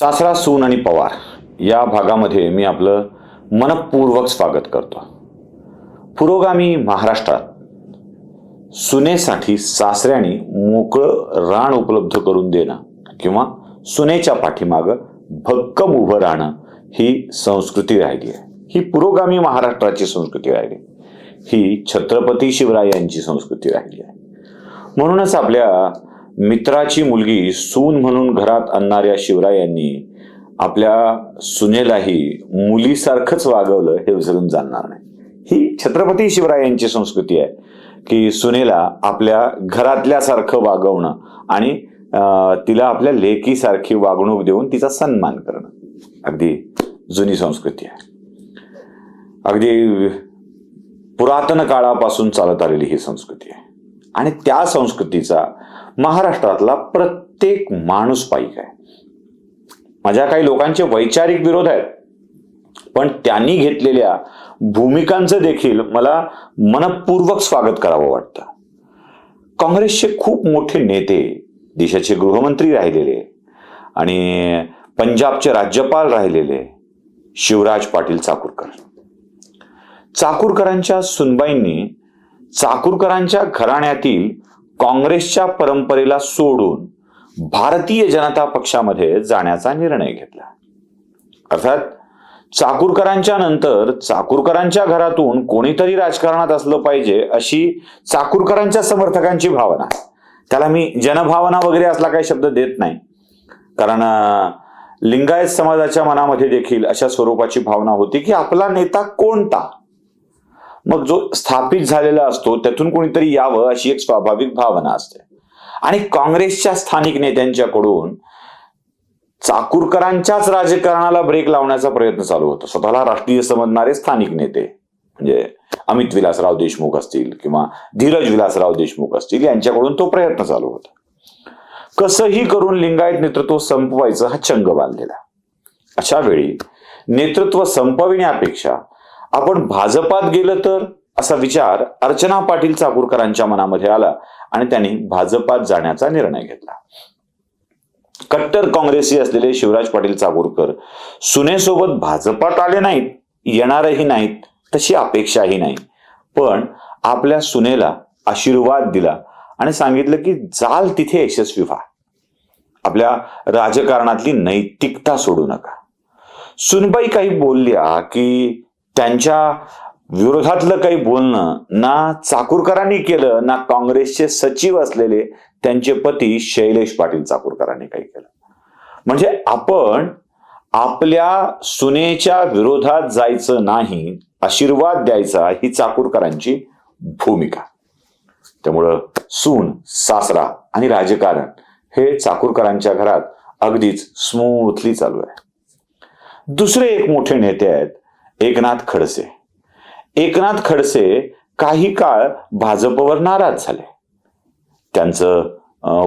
सासरा सून आणि पवार या भागामध्ये मी आपलं मनपूर्वक स्वागत करतो. पुरोगामी महाराष्ट्रात सुनेसाठी सासऱ्याने मोकळं राण उपलब्ध करून देणं किंवा सुनेच्या पाठीमागं भक्कम उभं राहणं ही संस्कृती राहिली आहे. ही पुरोगामी महाराष्ट्राची संस्कृती राहिली ही छत्रपती शिवरायांची संस्कृती राहिली आहे. म्हणूनच आपल्या मित्राची मुलगी सून म्हणून घरात आणणाऱ्या शिवरायांनी आपल्या सुनेलाही मुलीसारखंच वागवलं हे विसरून जाणार नाही. ही छत्रपती शिवरायांची संस्कृती आहे की सुनेला आपल्या घरातल्यासारखं वागवणं आणि तिला आपल्या लेकीसारखी वागणूक देऊन तिचा सन्मान करणं. अगदी जुनी संस्कृती आहे. अगदी पुरातन काळापासून चालत आलेली ही संस्कृती आहे. आणि त्या संस्कृतीचा महाराष्ट्रातला प्रत्येक माणूस पाईक आहे. माझ्या काही लोकांचे वैचारिक विरोध आहेत पण त्यांनी घेतलेल्या भूमिकांचं देखील मला मनपूर्वक स्वागत करावं वाटतं. काँग्रेसचे खूप मोठे नेते देशाचे गृहमंत्री राहिलेले आणि पंजाबचे राज्यपाल राहिलेले शिवराज पाटील चाकूरकर. चाकूरकरांच्या सुनबाईंनी चाकूरकरांच्या घराण्यातील काँग्रेसच्या परंपरेला सोडून भारतीय जनता पक्षामध्ये जाण्याचा निर्णय घेतला. अर्थात चाकूरकरांच्या नंतर चाकूरकरांच्या घरातून कोणीतरी राजकारणात असलं पाहिजे अशी चाकूरकरांच्या समर्थकांची भावना. त्याला मी जनभावना वगैरे असला काही शब्द देत नाही. कारण लिंगायत समाजाच्या मनामध्ये देखील अशा स्वरूपाची भावना होती की आपला नेता कोणता? मग जो स्थापित झालेला असतो त्यातून कोणीतरी यावं अशी एक स्वाभाविक भावना असते. आणि काँग्रेसच्या स्थानिक नेत्यांच्याकडून चाकूरकरांच्याच राजकारणाला ब्रेक लावण्याचा प्रयत्न चालू होता. स्वतःला राष्ट्रीय समजणारे स्थानिक नेते म्हणजे अमित विलासराव देशमुख असतील किंवा धीरज विलासराव देशमुख असतील यांच्याकडून तो प्रयत्न चालू होता. कसंही करून लिंगायत नेतृत्व संपवायचं हा चंग बांधलेला. अशा वेळी नेतृत्व संपविण्यापेक्षा आपण भाजपात गेलं तर? असा विचार अर्चना पाटील चाकूरकरांच्या मनामध्ये आला आणि त्यांनी भाजपात जाण्याचा निर्णय घेतला. कट्टर काँग्रेसी असलेले शिवराज पाटील चाकूरकर सुनेसोबत भाजपात आले नाहीत येणारही नाहीत तशी अपेक्षाही नाही. पण आपल्या सुनेला आशीर्वाद दिला आणि सांगितलं की जाल तिथे यशस्वी व्हा. आपल्या राजकारणातली नैतिकता सोडू नका. सुनबाई काही बोलल्या की त्यांच्या विरोधातलं काही बोलणं ना चाकूरकरांनी केलं ना काँग्रेसचे सचिव असलेले त्यांचे पती शैलेश पाटील चाकूरकरांनी काही केलं. म्हणजे आपण आपल्या सुनेच्या विरोधात जायचं नाही आशीर्वाद द्यायचा ही चाकूरकरांची भूमिका. त्यामुळं सून सासरा आणि राजकारण हे चाकूरकरांच्या घरात अगदीच स्मूथली चालू आहे. दुसरे एक मोठे नेते आहेत एकनाथ खडसे. एकनाथ खडसे काही काळ भाजपवर नाराज झाले. त्यांचं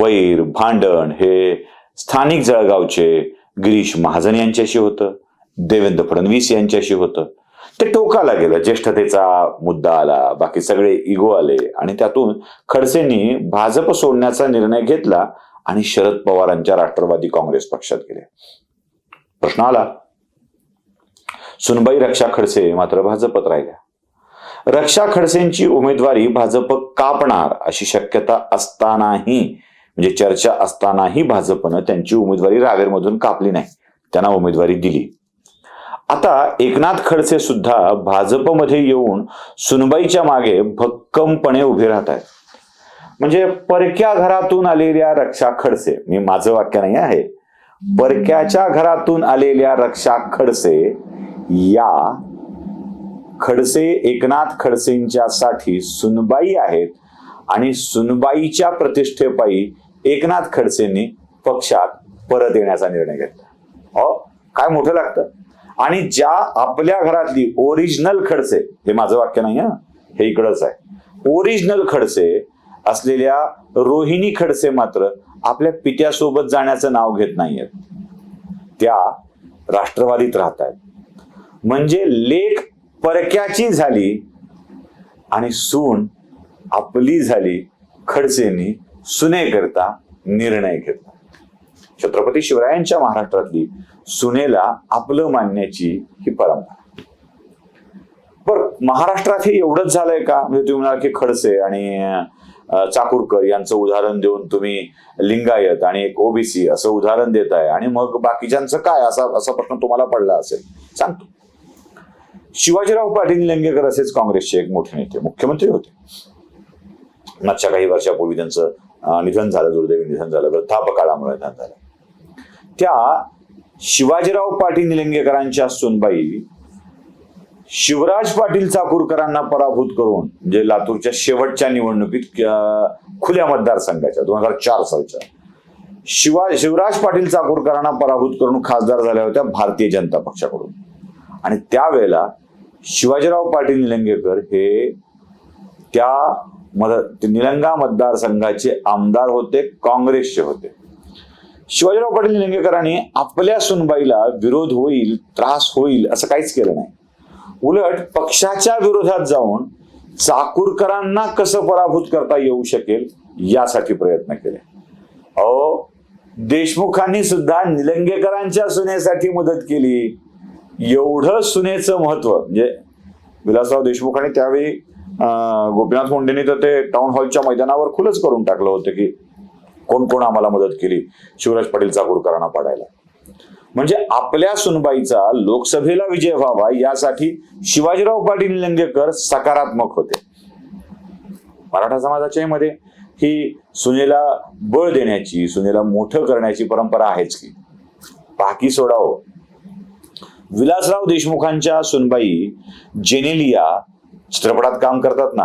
वैर भांडण हे स्थानिक जळगावचे गिरीश महाजन यांच्याशी होतं देवेंद्र फडणवीस यांच्याशी होतं. ते टोकाला गेलं ज्येष्ठतेचा मुद्दा आला बाकी सगळे इगो आले आणि त्यातून खडसेंनी भाजप सोडण्याचा निर्णय घेतला आणि शरद पवारांच्या राष्ट्रवादी काँग्रेस पक्षात गेले. प्रश्न आला सुनबाई रक्षा खडसे मात्र भाजपत राहिल्या. रक्षा खडसेंची उमेदवारी भाजप कापणार अशी शक्यता असतानाही म्हणजे चर्चा असतानाही भाजपनं त्यांची उमेदवारी रावेरमधून कापली नाही. त्यांना उमेदवारी दिली. आता एकनाथ खडसे सुद्धा भाजपमध्ये येऊन सुनबाईच्या मागे भक्कमपणे उभे राहत आहेत. म्हणजे परक्या घरातून आलेल्या रक्षा खडसे मी माझं वाक्य नाही आहे. परक्याच्या घरातून आलेल्या रक्षा खडसे या खडसे एकनाथ खडसेंच्या साठी सुनबाई आहेत आणि सुनबाईच्या प्रतिष्ठेपायी एकनाथ खडसेंनी पक्षात परत येण्याचा निर्णय घेतला. अ काय मोठं लागतं? आणि ज्या आपल्या घरातली ओरिजिनल खडसे हे माझं वाक्य नाही हा? हे इकडंच आहे. ओरिजिनल खडसे असलेल्या रोहिणी खडसे मात्र आपल्या पित्यासोबत जाण्याचं नाव घेत नाहीयेत. त्या राष्ट्रवादीत राहत आहेत म्हणजे लेख परक्याची झाली आणि सून आपली झाली खडसेंनी सुनेकरता निर्णय घेतला. छत्रपती शिवरायांच्या महाराष्ट्रातली सुनेला आपलं मानण्याची ही परंपरा. पर महाराष्ट्रात हे एवढंच झालंय का? म्हणजे तुम्ही म्हणाल की खडसे आणि चाकूरकर यांचं उदाहरण देऊन तुम्ही लिंगायत आणि एक ओबीसी असं उदाहरण देत आहे आणि मग बाकीच्यांचं काय? असा असा प्रश्न तुम्हाला पडला असेल. सांगतो. शिवाजीराव पाटील निलंगेकर असेच काँग्रेसचे एक मोठे नेते मुख्यमंत्री होते. मागच्या काही वर्षापूर्वी त्यांचं निधन झालं दुर्दैवी निधन झालं वृद्धापकाळामुळे निधन झालं. त्या शिवाजीराव पाटील निलंगेकरांच्या सुनबाई शिवराज पाटील चाकूरकरांना पराभूत करून म्हणजे लातूरच्या शेवटच्या निवडणुकीत खुल्या मतदारसंघाच्या दोन हजार चार सालच्या शिवा शिवराज पाटील चाकूरकरांना पराभूत करून खासदार झाल्या होत्या भारतीय जनता पक्षाकडून. आणि त्यावेळेला शिवाजीराव पाटील निलंगेकर हे त्या मद निलंगा मतदारसंघाचे आमदार होते काँग्रेसचे होते. शिवाजीराव पाटील निलंगेकरांनी आपल्या सुनबाईला विरोध होईल त्रास होईल असं काहीच केलं नाही. उलट पक्षाच्या विरोधात जाऊन चाकूरकरांना कसं पराभूत करता येऊ शकेल यासाठी प्रयत्न केले. अहो देशमुखांनी सुद्धा निलंगेकरांच्या सुनेसाठी मदत केली. एवढं सुनेचं महत्त्व म्हणजे विलासराव देशमुखांनी त्यावेळी गोपीनाथ मुंडेंनी तर ते टाउन हॉलच्या मैदानावर खुलच करून टाकलं होतं की कोण कोण आम्हाला मदत केली? शिवराज पाटील चाकूरकरांना पाडायला. म्हणजे आपल्या सुनबाईचा लोकसभेला विजय व्हावा यासाठी शिवाजीराव पाटील निलंगेकर सकारात्मक होते. मराठा समाजाच्या मध्ये ही सुनेला बळ देण्याची सुनेला मोठं करण्याची परंपरा आहेच की. बाकी सोडावं. विलासराव देशमुखांच्या सुनबाई जेनेलिया चित्रपटात काम करतात ना.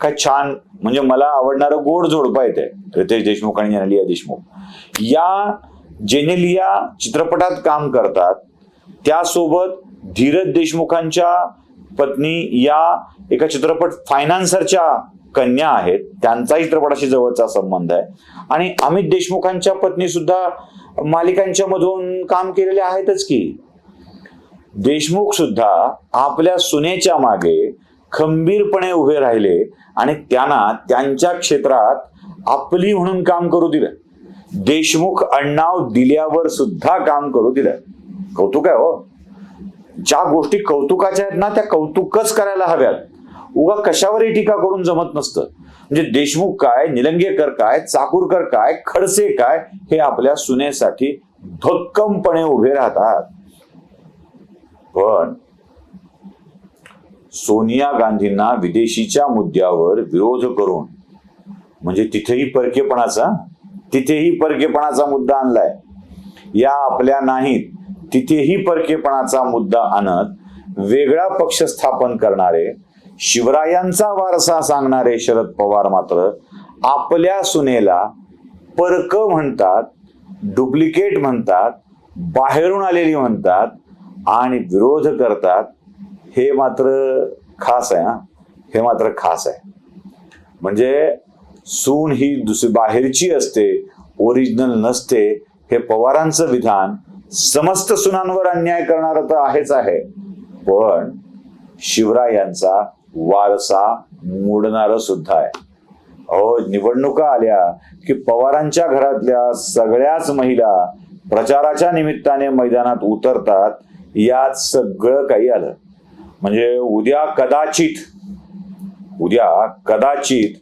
काय छान म्हणजे मला आवडणारं गोड जोडपं येते रितेश देशमुख आणि जेनेलिया देशमुख. या जेनेलिया चित्रपटात काम करतात त्यासोबत धीरज देशमुखांच्या पत्नी या एका चित्रपट फायनान्सरच्या कन्या आहेत त्यांचाही चित्रपटाशी जवळचा संबंध आहे. आणि अमित देशमुखांच्या पत्नी सुद्धा मालिकांच्या मधून काम केलेले आहेतच की. देशमुख सुद्धा आपल्या सुनेच्या मागे खंबीरपणे उभे राहिले आणि त्यांना त्यांच्या क्षेत्रात आपली म्हणून काम करू दिलं. देशमुख अण्णाव दिल्यावर सुद्धा काम करू दिलं. कौतुक आहे हो. ज्या गोष्टी कौतुकाच्या आहेत ना त्या कौतुकच करायला हव्यात. उगा कशावरही टीका करून जमत नसतं. म्हणजे देशमुख काय निलंगेकर काय चाकूरकर काय खडसे काय हे आपल्या सुनेसाठी भक्कमपणे उभे राहतात. पण सोनिया गांधींना विदेशीच्या मुद्द्यावर विरोध करून म्हणजे तिथेही परकेपणाचा तिथेही परकेपणाचा मुद्दा आणलाय. या आपल्या नाहीत तिथेही परकेपणाचा मुद्दा आणत वेगळा पक्ष स्थापन करणारे शिवरायांचा वारसा सांगणारे शरद पवार मात्र आपल्या सुनेला परक म्हणतात डुप्लिकेट म्हणतात बाहेरून आलेली म्हणतात आणि विरोध करतात हे मात्र खास आहे हा. हे मात्र खास आहे. म्हणजे सून ही दुसरी बाहेरची असते ओरिजिनल नसते हे पवारांचं विधान समस्त सुनांवर अन्याय करणार तर आहेच आहे. पण शिवरायांचा वारसा मोडणार सुद्धा आहे. अहो निवडणुका आल्या की पवारांच्या घरातल्या सगळ्याच महिला प्रचाराच्या निमित्ताने मैदानात उतरतात यात सगळं काही आलं. म्हणजे उद्या कदाचित उद्या कदाचित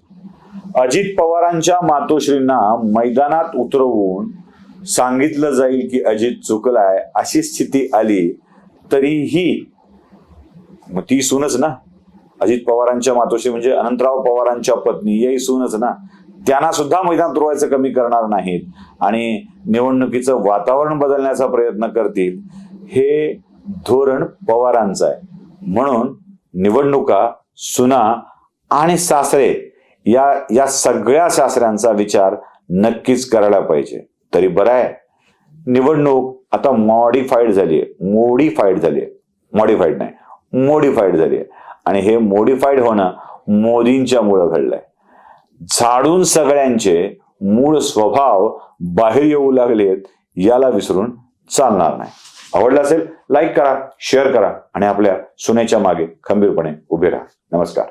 अजित पवारांच्या मातोश्रींना मैदानात उतरवून सांगितलं जाईल की अजित चुकलाय अशी स्थिती आली तरीही मग ती सूनच ना. अजित पवारांच्या मातोश्री म्हणजे अनंतराव पवारांच्या पत्नी याही सूनच ना. त्यांना सुद्धा मैदान तुरवायचं कमी करणार नाहीत आणि निवडणुकीचं वातावरण बदलण्याचा प्रयत्न करतील. हे धोरण पवारांचं आहे. म्हणून निवडणुका सुना आणि सासरे या या सगळ्या सासऱ्यांचा विचार नक्कीच करायला पाहिजे. तरी बरं आहे. निवडणूक आता मॉडिफाईड झाली आहे. मोडिफाईड झाली आहे. मॉडिफाईड नाही. मोडिफाईड झाली आहे. आणि हे मोडिफाईड होणं मोदींच्या मुळे घडलंय. झाडून सगळ्यांचे मूळ स्वभाव बाहेर येऊ लागलेत याला विसरून चालणार नाही. आवडलं असेल लाईक करा शेअर करा आणि आपल्या सुनेच्या मागे खंबीरपणे उभे राहा. नमस्कार.